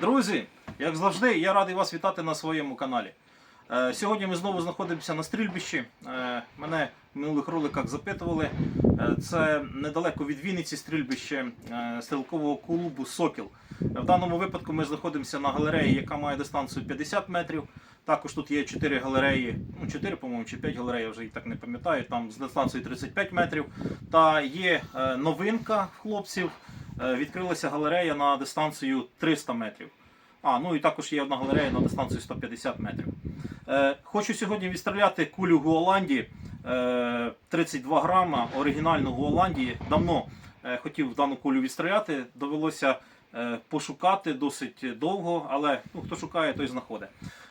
Друзі, як завжди, я радий вас вітати на своєму каналі. Е, Сьогодні ми знову знаходимося на стрільбищі. Е, Мене в минулих роликах запитували. Е, Це недалеко від Вінниці стрільбище стрілкового клубу Сокіл. В даному випадку ми знаходимося на галереї, яка має дистанцію 50 метрів. Також тут є 4 галереї, ну 4, по-моєму, чи 5 галерей, я вже і так не пам'ятаю, там з дистанцією 35 метрів. Та є новинка хлопців. Е, Відкрилася галерея на дистанцію 300 метрів. А, ну і також є одна галерея на дистанцію 150 метрів. Е, хочу сьогодні відстріляти кулю Гуоланді е, 32 грама, оригінальну Гуоланді. Давно е, хотів дану кулю відстріляти, довелося е, пошукати досить довго, але ну, хто шукає, той знаходить.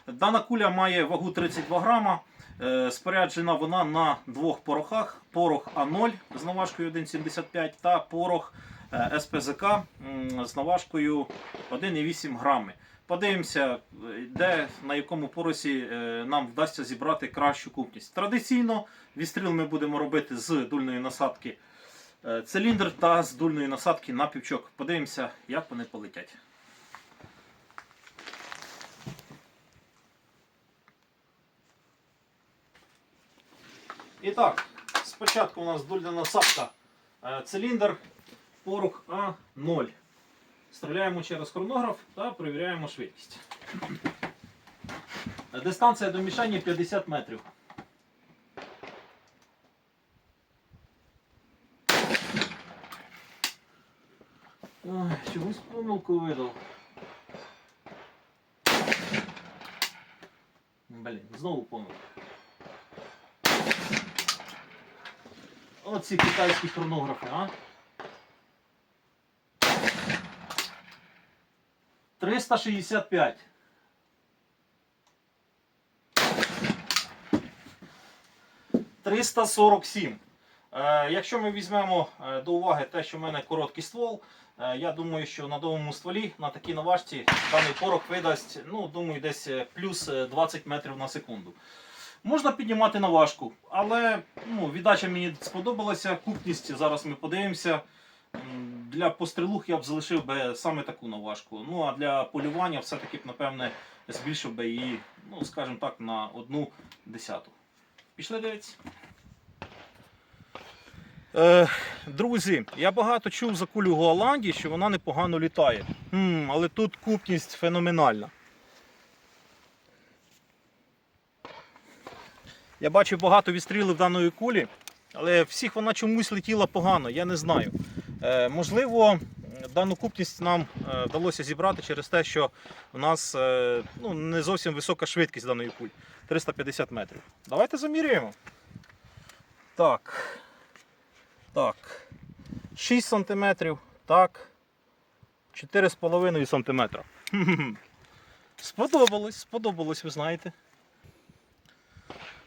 Дана куля має вагу 32 грама. Е, Споряджена вона на двох порохах: порох А0 з наважкою 1,75 та порох СПЗК з наважкою 1,8 грами. Подивимося, е, де на якому поросі е, нам вдасться зібрати кращу купність. Традиційно відстріл ми будемо робити з дульної насадки е, циліндр та з дульної насадки на півчок. Подивимося, як вони полетять. І так, спочатку у нас дульна насадка е, циліндр, порох А0. Стріляємо через хронограф та перевіряємо швидкість. Дистанція до мішання 50 метрів. Ой, чогось помилку видав. Блін, знову помилка. Оці китайські хронографи, а? 365. Триста сорок сім. Е, якщо ми візьмемо е, до уваги те, що в мене короткий ствол, е, я думаю, що на довгому стволі на такій наважці даний порох видасть, ну, думаю, десь плюс е, 20 метрів на секунду. Можна піднімати наважку, але ну, віддача мені сподобалася. Купність зараз ми подивимося. Для пострілух я б залишив би саме таку наважку. Ну а для полювання все-таки б, напевне, збільшив би її, ну, скажімо так, на одну десяту. Пішли дивитися. Е, друзі, я багато чув за кулю Голландії, що вона непогано літає. М, але тут купність феноменальна. Я бачив багато відстрілів даної кулі, але всіх вона чомусь летіла погано, я не знаю. Е, можливо, дану купність нам е, вдалося зібрати через те, що у нас е, ну, не зовсім висока швидкість даної кулі 350 метрів. Давайте замірюємо. Так. Так. 6 см. Так. 4,5 см. Сподобалось, сподобалось, ви знаєте.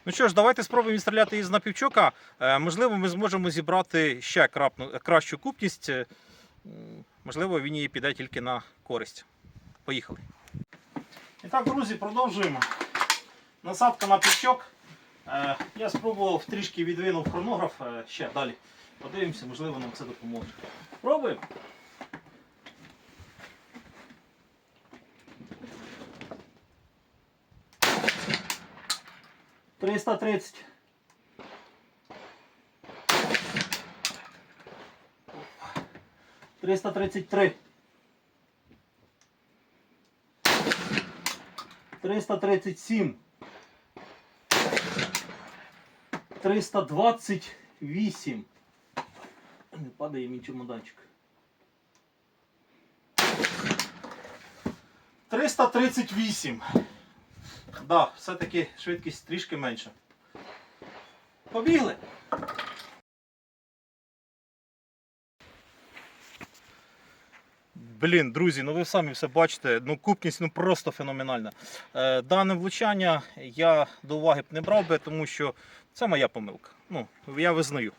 Ну що ж, давайте спробуємо відстріляти із напівчока. Е, можливо, ми зможемо зібрати ще кращу купність. Е, Можливо, він її піде тільки на користь. Поїхали. І так, друзі, продовжуємо. Насадка на півчок. Е, Я спробував трішки відвинув хронограф ще далі. Подивимося, можливо, нам це допоможе. Пробуємо. Триста тридцять. Триста тридцять три. Триста тридцять сім. Триста двадцять вісім. Не падає мій чемоданчик. 338. Да, все-таки швидкість трішки менша. Побігли. Блін, друзі, ну ви самі все бачите, ну купність ну просто феноменальна. Е, дане влучання я до уваги б не брав би, тому що це моя помилка. Ну, я визнаю.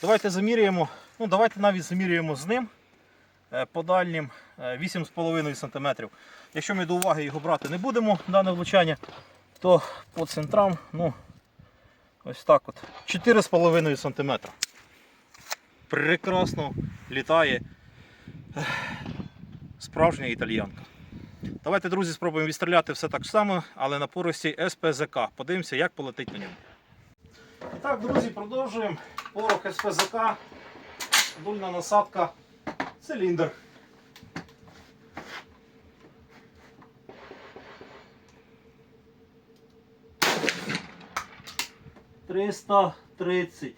Давайте замірюємо. Ну, давайте навіть замірюємо з ним по дальнім е, 8,5 см. Якщо ми до уваги його брати не будемо, дане влучання, то по центрам, ну, ось так от, 4,5 см. Прекрасно літає справжня італіянка. Давайте, друзі, спробуємо відстріляти все так само, але на поросі СПЗК. Подивимося, як полетить на ньому. І так, друзі, продовжуємо. Порох СПЗК, дульна насадка, циліндр. Триста тридцять.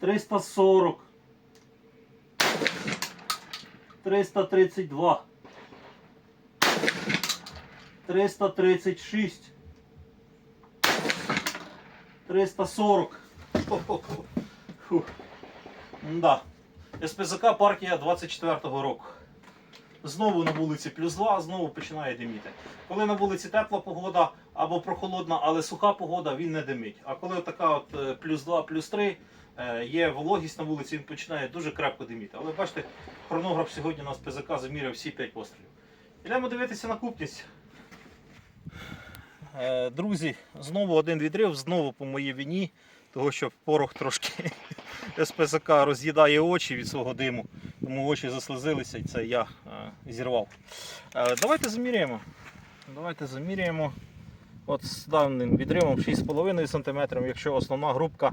Триста сорок. Триста тридцять два. Триста тридцать шість. 340. Фух. Да. СПЗК партія 24-го року. Знову на вулиці плюс 2, знову починає диміти. Коли на вулиці тепла погода або прохолодна, але суха погода, він не димить. А коли така от е, плюс 2, плюс 3, е, є вологість на вулиці, він починає дуже крепко диміти. Але бачите, хронограф сьогодні на СПЗК заміряв всі 5 пострілів. Йдемо дивитися на купність. Е, Друзі, знову один відрив, знову по моїй вині, того що порох трошки СПЗК роз'їдає очі від свого диму, тому очі заслизилися і це я е, зірвав. Е, Давайте заміряємо. Давайте заміряємо. От з даним відривом 6,5 см, якщо основна грубка,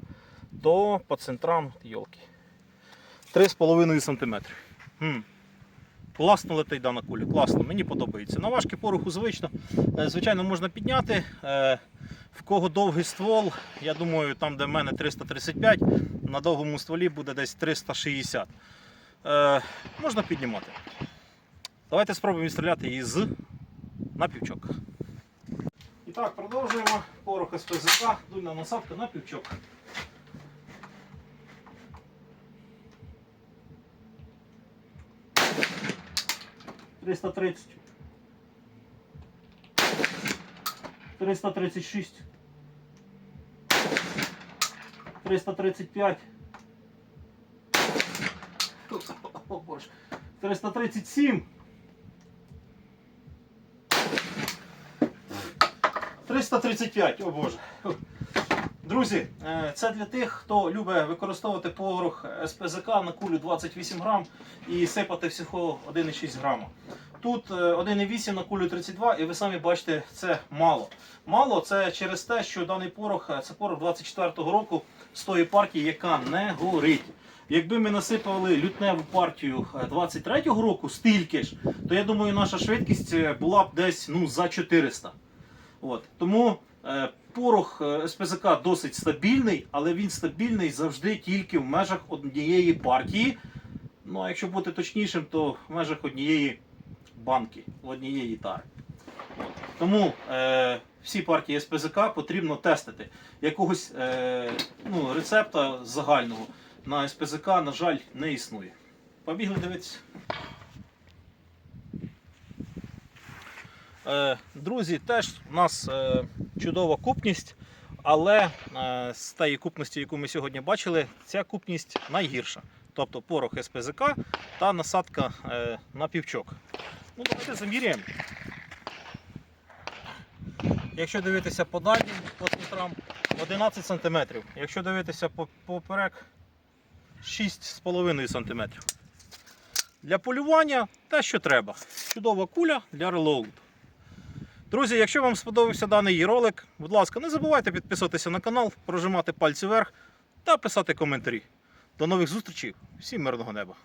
то по центрам йолки. 3,5 см. Класно летить дана куля, класно, мені подобається. На важкі пороху звично. Е, Звичайно, можна підняти. Е, В кого довгий ствол, я думаю, там, де в мене 335, на довгому стволі буде десь 360. Е, Можна піднімати. Давайте спробуємо стріляти її з на півчок. І так, продовжуємо. Порох СПЗК, дульна насадка на півчок. 330. 336. 335. 337. 335, о Боже. Друзі, е, це для тих, хто любить використовувати порох СПЗК е, на кулю 28 грам і сипати всього 1,6 грама. Тут е, 1,8 на кулю 32, і ви самі бачите, це мало. Мало це через те, що даний порох е, це порох 24-го року з тої партії, яка не горить. Якби ми насипали лютневу партію е, 23-го року стільки ж, то я думаю, наша швидкість е, була б десь ну, за 400. От. Тому е, порох е, СПЗК досить стабільний, але він стабільний завжди тільки в межах однієї партії. Ну, а якщо бути точнішим, то в межах однієї банки, однієї тари. Тому е, всі партії СПЗК потрібно тестити. Якогось е, ну, рецепта загального на СПЗК, на жаль, не існує. Побігли дивитися. Е, Друзі, теж у нас е, чудова купність, але е, з тієї купності, яку ми сьогодні бачили, ця купність найгірша. Тобто порох СПЗК та насадка е, на півчок. Ну, давайте заміряємо. Якщо дивитися по дальнім, по центрам 11 см. Якщо дивитися по- поперек 6,5 см. Для полювання те, що треба. Чудова куля для релоуду. Друзі, якщо вам сподобався даний ролик, будь ласка, не забувайте підписуватися на канал, прожимати пальці вверх та писати коментарі. До нових зустрічей, всім мирного неба!